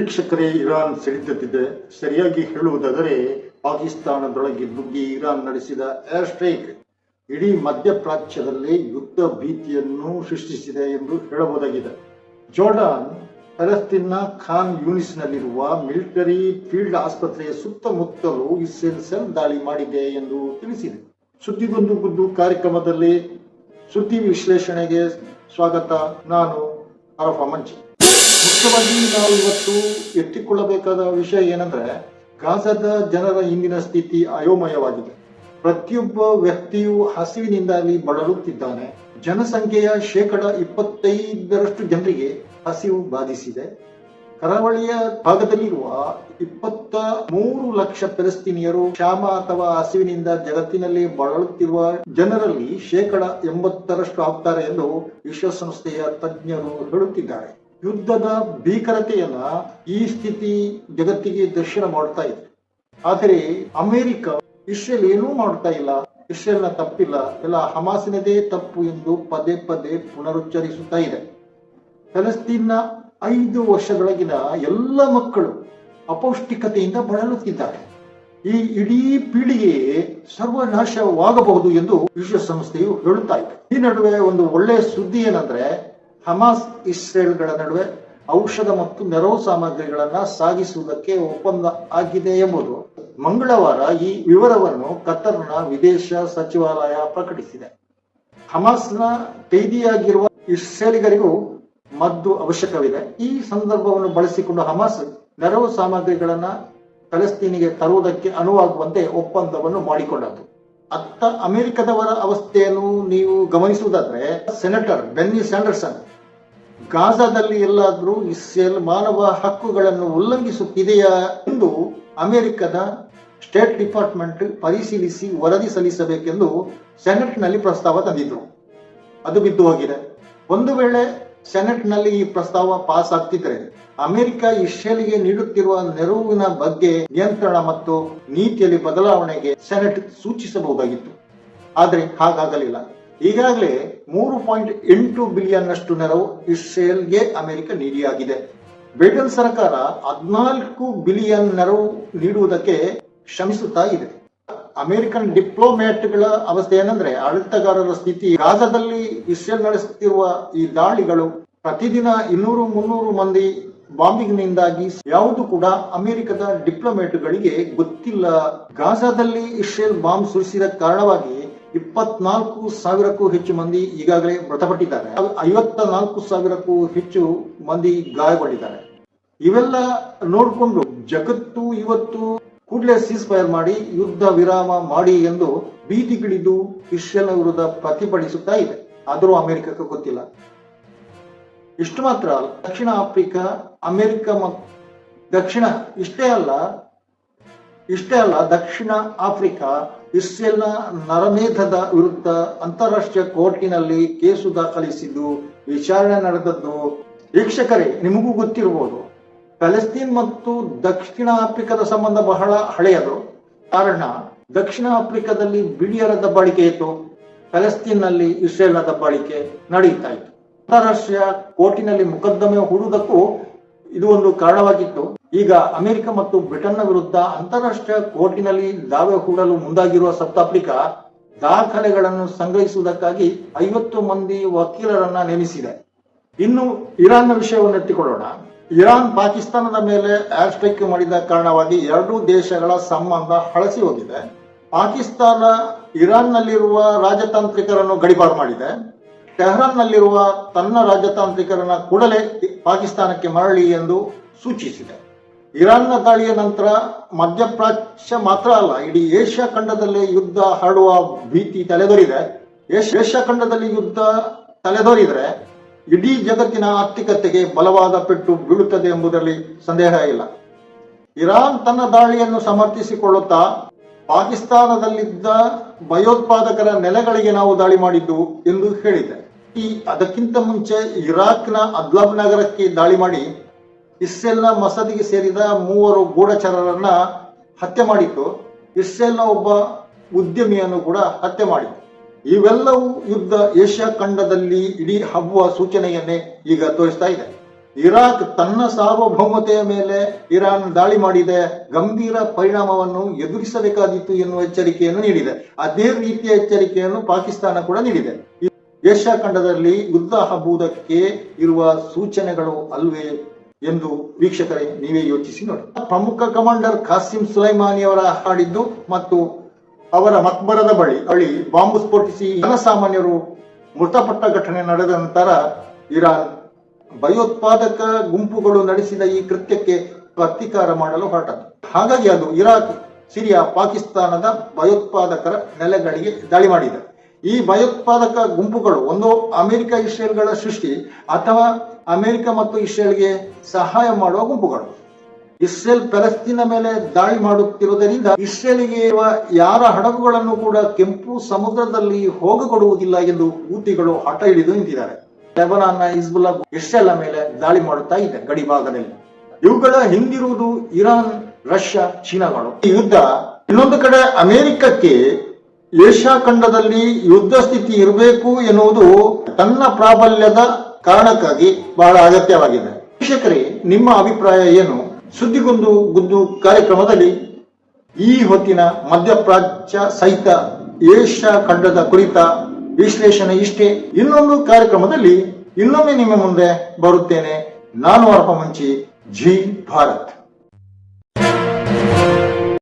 ವೀಕ್ಷಕರೇ ಇರಾನ್ ಸಿಡಿಯುತ್ತಿದೆ ಸರಿಯಾಗಿ ಹೇಳುವುದಾದರೆ, ಪಾಕಿಸ್ತಾನದೊಳಗೆ ನುಗ್ಗಿ ಇರಾನ್ ನಡೆಸಿದ ಏರ್ ಸ್ಟ್ರೈಕ್ ಇಡೀ ಮಧ್ಯಪ್ರಾಚ್ಯದಲ್ಲಿ ಯುದ್ಧ ಭೀತಿಯನ್ನು ಸೃಷ್ಟಿಸಿದೆ ಎಂದು ಹೇಳಬಹುದಾಗಿದೆ. ಜೋರ್ಡಾನ್ ಪಲಸ್ತೀನ್ನ ಖಾನ್ ಯೂನಿಸ್ನಲ್ಲಿರುವ ಮಿಲಿಟರಿ ಫೀಲ್ಡ್ ಆಸ್ಪತ್ರೆಯ ಸುತ್ತಮುತ್ತಲು ಇಸ್ರೇಲ್ ಸೆಲ್ ದಾಳಿ ಮಾಡಿದೆ ಎಂದು ತಿಳಿಸಿದೆ. ಸುದ್ದಿಗೊಂದು ಗುದ್ದು ಕಾರ್ಯಕ್ರಮದಲ್ಲಿ ಸುದ್ದಿ ವಿಶ್ಲೇಷಣೆಗೆ ಸ್ವಾಗತ. ನಾನು ಅರಫ ಮಂಚಿ ಮುಖ್ಯವಾಗಿ ನಾವು ಇವತ್ತು ಎತ್ತಿಕೊಳ್ಳಬೇಕಾದ ವಿಷಯ ಏನಂದ್ರೆ ಗಾಜಾದ ಜನರ ಇಂದಿನ ಸ್ಥಿತಿ ಅಯೋಮಯವಾಗಿದೆ. ಪ್ರತಿಯೊಬ್ಬ ವ್ಯಕ್ತಿಯು ಅಲ್ಲಿ ಬಳಲುತ್ತಿದ್ದಾನೆ. ಜನಸಂಖ್ಯೆಯ ಶೇಕಡ ಇಪ್ಪತ್ತೈದರಷ್ಟು ಜನರಿಗೆ ಹಸಿವು ಬಾಧಿಸಿದೆ. ಕರಾವಳಿಯ ಭಾಗದಲ್ಲಿರುವ ಇಪ್ಪತ್ತ ಮೂರು ಲಕ್ಷ ಫೆಲಸ್ತೀನಿಯರು ಕ್ಷಾಮ ಅಥವಾ ಹಸಿವಿನಿಂದ ಜಗತ್ತಿನಲ್ಲಿ ಬಳಲುತ್ತಿರುವ ಜನರಲ್ಲಿ ಶೇಕಡ ಎಂಬತ್ತರಷ್ಟು ಆಗ್ತಾರೆ ಎಂದು ವಿಶ್ವಸಂಸ್ಥೆಯ ತಜ್ಞರು ಹೇಳುತ್ತಿದ್ದಾರೆ. ಯುದ್ಧದ ಭೀಕರತೆಯನ್ನ ಈ ಸ್ಥಿತಿ ಜಗತ್ತಿಗೆ ದರ್ಶನ ಮಾಡ್ತಾ ಇದೆ. ಆದರೆ ಅಮೆರಿಕ ಇಸ್ರೇಲ್ ಏನೂ ಮಾಡ್ತಾ ಇಲ್ಲ. ಇಸ್ರೇಲ್ನ ತಪ್ಪಿಲ್ಲ. ಎಲ್ಲ ಹಮಾಸಿನದೇ ತಪ್ಪು ಎಂದು ಪದೇ ಪದೇ ಪುನರುಚ್ಚರಿಸುತ್ತಾ ಇದೆ. ಫಲಸ್ತೀನ್ನ ಐದು ವರ್ಷದೊಳಗಿನ ಎಲ್ಲ ಮಕ್ಕಳು ಅಪೌಷ್ಟಿಕತೆಯಿಂದ ಬಳಲುತ್ತಿದ್ದಾರೆ. ಈ ಇಡೀ ಪೀಳಿಗೆ ಸರ್ವನಾಶವಾಗಬಹುದು ಎಂದು ವಿಶ್ವಸಂಸ್ಥೆಯು ಹೇಳುತ್ತಾ ಇದೆ. ಈ ನಡುವೆ ಒಂದು ಒಳ್ಳೆಯ ಸುದ್ದಿ ಏನಂದ್ರೆ ಹಮಾಸ್ ಇಸ್ರೇಲ್ಗಳ ನಡುವೆ ಔಷಧ ಮತ್ತು ನೆರವು ಸಾಮಗ್ರಿಗಳನ್ನ ಸಾಗಿಸುವುದಕ್ಕೆ ಒಪ್ಪಂದ ಆಗಿದೆ ಎಂಬುದು ಮಂಗಳವಾರ ಈ ವಿವರವನ್ನು ಕತರ್ನ ವಿದೇಶ ಸಚಿವಾಲಯ ಪ್ರಕಟಿಸಿದೆ. ಹಮಾಸ್ನ ಕೈದಿಯಾಗಿರುವ ಇಸ್ರೇಲಿಗರಿಗೂ ಮದ್ದು ಅವಶ್ಯಕವಿದೆ. ಈ ಸಂದರ್ಭವನ್ನು ಬಳಸಿಕೊಂಡು ಹಮಾಸ್ ನೆರವು ಸಾಮಗ್ರಿಗಳನ್ನ ಫಲಸ್ತೀನಿಗೆ ತರುವುದಕ್ಕೆ ಅನುವಾಗುವಂತೆ ಒಪ್ಪಂದವನ್ನು ಮಾಡಿಕೊಂಡದ್ದು. ಅತ್ತ ಅಮೆರಿಕದವರ ಅವಸ್ಥೆಯನ್ನು ನೀವು ಗಮನಿಸುವುದಾದ್ರೆ, ಸೆನೆಟರ್ ಬೆನ್ನಿ ಸ್ಯಾಂಡರ್ಸನ್ ಗಾಜಾದಲ್ಲಿ ಎಲ್ಲಾದರೂ ಇಸ್ರೇಲ್ ಮಾನವ ಹಕ್ಕುಗಳನ್ನು ಉಲ್ಲಂಘಿಸುತ್ತಿದೆಯಾ ಎಂದು ಅಮೆರಿಕದ ಸ್ಟೇಟ್ ಡಿಪಾರ್ಟ್ಮೆಂಟ್ ಪರಿಶೀಲಿಸಿ ವರದಿ ಸಲ್ಲಿಸಬೇಕೆಂದು ಸೆನೆಟ್ನಲ್ಲಿ ಪ್ರಸ್ತಾವ ತಂದಿದ್ರು. ಅದು ಬಿದ್ದು ಹೋಗಿದೆ. ಒಂದು ವೇಳೆ ಸೆನೆಟ್ನಲ್ಲಿ ಈ ಪ್ರಸ್ತಾವ ಪಾಸ್ ಆಗ್ತಿದ್ರೆ ಅಮೆರಿಕ ಇಸ್ರೇಲ್ಗೆ ನೀಡುತ್ತಿರುವ ನೆರವಿನ ಬಗ್ಗೆ ನಿಯಂತ್ರಣ ಮತ್ತು ನೀತಿಯಲ್ಲಿ ಬದಲಾವಣೆಗೆ ಸೆನೆಟ್ ಸೂಚಿಸಬಹುದಾಗಿತ್ತು. ಆದರೆ ಹಾಗಾಗಲಿಲ್ಲ. ಈಗಾಗಲೇ ಮೂರು ಪಾಯಿಂಟ್ ಎಂಟು ಬಿಲಿಯನ್ ಅಷ್ಟು ನೆರವು ಇಸ್ರೇಲ್ಗೆ ಅಮೆರಿಕ ನೀಡಿಯಾಗಿದೆ. ಬ್ರಿಟನ್ ಸರ್ಕಾರ ಹದಿನಾಲ್ಕು ಬಿಲಿಯನ್ ನೆರವು ನೀಡುವುದಕ್ಕೆ ಶ್ರಮಿಸುತ್ತಾ ಇದೆ. ಅಮೆರಿಕನ್ ಡಿಪ್ಲೊಮ್ಯಾಟ್ಗಳ ಅವಸ್ಥೆ ಏನಂದ್ರೆ ಆಡಳಿತಗಾರರ ಸ್ಥಿತಿ. ಗಾಜಾದಲ್ಲಿ ಇಸ್ರೇಲ್ ನಡೆಸುತ್ತಿರುವ ಈ ದಾಳಿಗಳು ಪ್ರತಿದಿನ ಇನ್ನೂರು ಮುನ್ನೂರು ಮಂದಿ ಬಾಂಬಿಂಗ್ನಿಂದಾಗಿ ಯಾವುದು ಕೂಡ ಅಮೆರಿಕದ ಡಿಪ್ಲೊಮ್ಯಾಟ್ಗಳಿಗೆ ಗೊತ್ತಿಲ್ಲ. ಗಾಜಾದಲ್ಲಿ ಇಸ್ರೇಲ್ ಬಾಂಬ್ ಸುರಿಸಿದ ಕಾರಣವಾಗಿ ಇಪ್ಪತ್ನಾಲ್ಕು ಸಾವಿರಕ್ಕೂ ಹೆಚ್ಚು ಮಂದಿ ಈಗಾಗಲೇ ಮೃತಪಟ್ಟಿದ್ದಾರೆ. ಐವತ್ತ ನಾಲ್ಕು ಸಾವಿರಕ್ಕೂ ಹೆಚ್ಚು ಮಂದಿ ಗಾಯಗೊಂಡಿದ್ದಾರೆ. ಇವೆಲ್ಲ ನೋಡಿಕೊಂಡು ಜಗತ್ತು ಇವತ್ತು ಕೂಡಲೇ ಸೀಸ್ ಫೈರ್ ಮಾಡಿ ಯುದ್ಧ ವಿರಾಮ ಮಾಡಿ ಎಂದು ಬೀದಿಗಿಳಿದು ಇಸ್ರೇಲ್ನ ವಿರುದ್ಧ ಪ್ರತಿಭಟಿಸುತ್ತಾ ಇದೆ. ಆದರೂ ಅಮೆರಿಕಕ್ಕೆ ಗೊತ್ತಿಲ್ಲ. ಇಷ್ಟು ಮಾತ್ರ ದಕ್ಷಿಣ ಆಫ್ರಿಕಾ, ಅಮೆರಿಕ ದಕ್ಷಿಣ ಇಷ್ಟೇ ಅಲ್ಲ ಇಷ್ಟೇ ಅಲ್ಲ, ದಕ್ಷಿಣ ಆಫ್ರಿಕಾ, ಇಸ್ರೇಲ್ನ ನರಮೇಧದ ವಿರುದ್ಧ ಅಂತಾರಾಷ್ಟ್ರೀಯ ಕೋರ್ಟಿನಲ್ಲಿ ಕೇಸು ದಾಖಲಿಸಿದ್ದು, ವಿಚಾರಣೆ ನಡೆದದ್ದು ವೀಕ್ಷಕರೇ, ನಿಮಗೂ ಗೊತ್ತಿರಬಹುದು. ಪ್ಯಾಲೆಸ್ತೀನ್ ಮತ್ತು ದಕ್ಷಿಣ ಆಫ್ರಿಕಾದ ಸಂಬಂಧ ಬಹಳ ಹಳೆಯದು. ಕಾರಣ, ದಕ್ಷಿಣ ಆಫ್ರಿಕಾದಲ್ಲಿ ಬಿಳಿಯರ ದಬ್ಬಾಳಿಕೆ ಇತ್ತು. ಪ್ಯಾಲೆಸ್ತೀನ್ನಲ್ಲಿ ಇಸ್ರೇಲ್ನ ದಬ್ಬಾಳಿಕೆ ನಡೆಯುತ್ತಾ ಇತ್ತು. ಅಂತಾರಾಷ್ಟ್ರೀಯ ಕೋರ್ಟಿನಲ್ಲಿ ಮೊಕದ್ದಮೆ ಹೂಡುವುದಕ್ಕೂ ಇದು ಒಂದು ಕಾರಣವಾಗಿತ್ತು. ಈಗ ಅಮೆರಿಕ ಮತ್ತು ಬ್ರಿಟನ್ನ ವಿರುದ್ಧ ಅಂತಾರಾಷ್ಟ್ರೀಯ ಕೋರ್ಟಿನಲ್ಲಿ ದಾವೆ ಹೂಡಲು ಮುಂದಾಗಿರುವ ಸೌತ್ ಆಫ್ರಿಕಾ ದಾಖಲೆಗಳನ್ನು ಸಂಗ್ರಹಿಸುವುದಕ್ಕಾಗಿ ಐವತ್ತು ಮಂದಿ ವಕೀಲರನ್ನ ನೇಮಿಸಿದೆ. ಇನ್ನು ಇರಾನ್ನ ವಿಷಯವನ್ನು ಎತ್ತಿಕೊಳ್ಳೋಣ. ಇರಾನ್ ಪಾಕಿಸ್ತಾನದ ಮೇಲೆ ಏರ್ ಸ್ಟ್ರೈಕ್ ಮಾಡಿದ ಕಾರಣವಾಗಿ ಎರಡೂ ದೇಶಗಳ ಸಂಬಂಧ ಹಳಸಿ ಹೋಗಿದೆ. ಪಾಕಿಸ್ತಾನ ಇರಾನ್ನಲ್ಲಿರುವ ರಾಜತಾಂತ್ರಿಕರನ್ನು ಗಡಿಪಾರು ಮಾಡಿದೆ. ಟೆಹರಾನ್ನಲ್ಲಿರುವ ತನ್ನ ರಾಜತಾಂತ್ರಿಕರನ್ನ ಕೂಡಲೇ ಪಾಕಿಸ್ತಾನಕ್ಕೆ ಮರಳಿ ಎಂದು ಸೂಚಿಸಿದೆ. ಇರಾನ್ನ ದಾಳಿಯ ನಂತರ ಮಧ್ಯಪ್ರಾಚ್ಯ ಮಾತ್ರ ಅಲ್ಲ, ಇಡೀ ಏಷ್ಯಾ ಖಂಡದಲ್ಲೇ ಯುದ್ಧ ಹರಡುವ ಭೀತಿ ತಲೆದೋರಿದೆ. ಏಷ್- ಏಷ್ಯಾ ಖಂಡದಲ್ಲಿ ಯುದ್ಧ ತಲೆದೋರಿದ್ರೆ ಇಡೀ ಜಗತ್ತಿನ ಆರ್ಥಿಕತೆಗೆ ಬಲವಾದ ಪೆಟ್ಟು ಬೀಳುತ್ತದೆ ಎಂಬುದರಲ್ಲಿ ಸಂದೇಹ ಇಲ್ಲ. ಇರಾನ್ ತನ್ನ ದಾಳಿಯನ್ನು ಸಮರ್ಥಿಸಿಕೊಳ್ಳುತ್ತಾ ಪಾಕಿಸ್ತಾನದಲ್ಲಿದ್ದ ಭಯೋತ್ಪಾದಕರ ನೆಲೆಗಳಿಗೆ ನಾವು ದಾಳಿ ಮಾಡಿದ್ದು ಎಂದು ಹೇಳಿದೆ. ಈ ಅದಕ್ಕಿಂತ ಮುಂಚೆ ಇರಾಕ್ನ ಅದ್ಲಬ್ ನಗರಕ್ಕೆ ದಾಳಿ ಮಾಡಿ ಇಸ್ರೇಲ್ನ ಮಸದಿಗೆ ಸೇರಿದ ಮೂವರು ಗೂಢಚಾರರನ್ನ ಹತ್ಯೆ ಮಾಡಿತ್ತು. ಇಸ್ರೇಲ್ನ ಒಬ್ಬ ಉದ್ಯಮಿಯನ್ನು ಕೂಡ ಹತ್ಯೆ ಮಾಡಿತು ಇವೆಲ್ಲವೂ ಯುದ್ಧ ಏಷ್ಯಾ ಖಂಡದಲ್ಲಿ ಇಡೀ ಹಬ್ಬುವ ಸೂಚನೆಯನ್ನೇ ಈಗ ತೋರಿಸ್ತಾ ಇದೆ. ಇರಾಕ್ ತನ್ನ ಸಾರ್ವಭೌಮತೆಯ ಮೇಲೆ ಇರಾನ್ ದಾಳಿ ಮಾಡಿದೆ, ಗಂಭೀರ ಪರಿಣಾಮವನ್ನು ಎದುರಿಸಬೇಕಾದೀತು ಎನ್ನುವ ಎಚ್ಚರಿಕೆಯನ್ನು ನೀಡಿದೆ. ಅದೇ ರೀತಿಯ ಎಚ್ಚರಿಕೆಯನ್ನು ಪಾಕಿಸ್ತಾನ ಕೂಡ ನೀಡಿದೆ. ಏಷ್ಯಾ ಖಂಡದಲ್ಲಿ ಯುದ್ಧ ಹಬ್ಬುವುದಕ್ಕೆ ಇರುವ ಸೂಚನೆಗಳು ಅಲ್ವೇ ಎಂದು ವೀಕ್ಷಕರೇ ನೀವೇ ಯೋಚಿಸಿ ನೋಡಿ. ಪ್ರಮುಖ ಕಮಾಂಡರ್ ಖಾಸಿಂ ಸುಲೈಮಾನಿ ಅವರ ಹಾಡಿದ್ದು ಮತ್ತು ಅವರ ಮಕ್ಬರದ ಬಳಿ ಬಳಿ ಬಾಂಬು ಸ್ಫೋಟಿಸಿ ಜನಸಾಮಾನ್ಯರು ಮೃತಪಟ್ಟ ಘಟನೆ ನಡೆದ ನಂತರ ಇರಾನ್ ಭಯೋತ್ಪಾದಕ ಗುಂಪುಗಳು ನಡೆಸಿದ ಈ ಕೃತ್ಯಕ್ಕೆ ಪ್ರತೀಕಾರ ಮಾಡಲು ಹೊರಟದ್ದು. ಹಾಗಾಗಿ ಅದು ಇರಾಕ್, ಸಿರಿಯಾ, ಪಾಕಿಸ್ತಾನದ ಭಯೋತ್ಪಾದಕರ ನೆಲೆಗಳಿಗೆ ದಾಳಿ ಮಾಡಿದೆ. ಈ ಭಯೋತ್ಪಾದಕ ಗುಂಪುಗಳು, ಒಂದು ಅಮೆರಿಕ ಇಸ್ರೇಲ್ಗಳ ಸೃಷ್ಟಿ ಅಥವಾ ಅಮೆರಿಕ ಮತ್ತು ಇಸ್ರೇಲ್ಗೆ ಸಹಾಯ ಮಾಡುವ ಗುಂಪುಗಳು. ಇಸ್ರೇಲ್ ಪ್ಯಾಲೆಸ್ತೀನ ಮೇಲೆ ದಾಳಿ ಮಾಡುತ್ತಿರುವುದರಿಂದ ಇಸ್ರೇಲ್ಗೆ ಯಾರ ಹಡಗುಗಳನ್ನು ಕೂಡ ಕೆಂಪು ಸಮುದ್ರದಲ್ಲಿ ಹೋಗಿಕೊಡುವುದಿಲ್ಲ ಎಂದು ಹೂತಿಗಳು ಹಠ ಹಿಡಿದು ನಿಂತಿದ್ದಾರೆ. ಲೆಬನಾನ್ನ ಇಸ್ಬುಲ್ ಇಸ್ರೇಲ್ ಮೇಲೆ ದಾಳಿ ಮಾಡುತ್ತಾ ಇದೆ ಗಡಿ ಭಾಗದಲ್ಲಿ. ಇವುಗಳ ಹಿಂದಿರುವುದು ಇರಾನ್, ರಷ್ಯಾ, ಚೀನಾಗಳು. ಈ ಯುದ್ಧ ಇನ್ನೊಂದು ಕಡೆ ಅಮೆರಿಕಕ್ಕೆ ಏಷ್ಯಾ ಖಂಡದಲ್ಲಿ ಯುದ್ಧ ಸ್ಥಿತಿ ಇರಬೇಕು ಎನ್ನುವುದು ತನ್ನ ಪ್ರಾಬಲ್ಯದ ಕಾರಣಕ್ಕಾಗಿ ಬಹಳ ಅಗತ್ಯವಾಗಿದೆ. ವೀಕ್ಷಕರೇ, ನಿಮ್ಮ ಅಭಿಪ್ರಾಯ ಏನು? ಸುದ್ದಿಗೊಂದು ಗುದ್ದು ಕಾರ್ಯಕ್ರಮದಲ್ಲಿ ಈ ಹೊತ್ತಿನ ಮಧ್ಯಪ್ರಾಚ್ಯ ಸಹಿತ ಏಷ್ಯಾ ಖಂಡದ ಕುರಿತ ವಿಶ್ಲೇಷಣೆ ಇಷ್ಟೇ. ಇನ್ನೊಂದು ಕಾರ್ಯಕ್ರಮದಲ್ಲಿ ಇನ್ನೊಮ್ಮೆ ನಿಮ್ಮ ಮುಂದೆ ಬರುತ್ತೇನೆ. ನಾನು ಅರ್ಪ ಮುಂಚಿ ಜಿ ಭಾರತ್.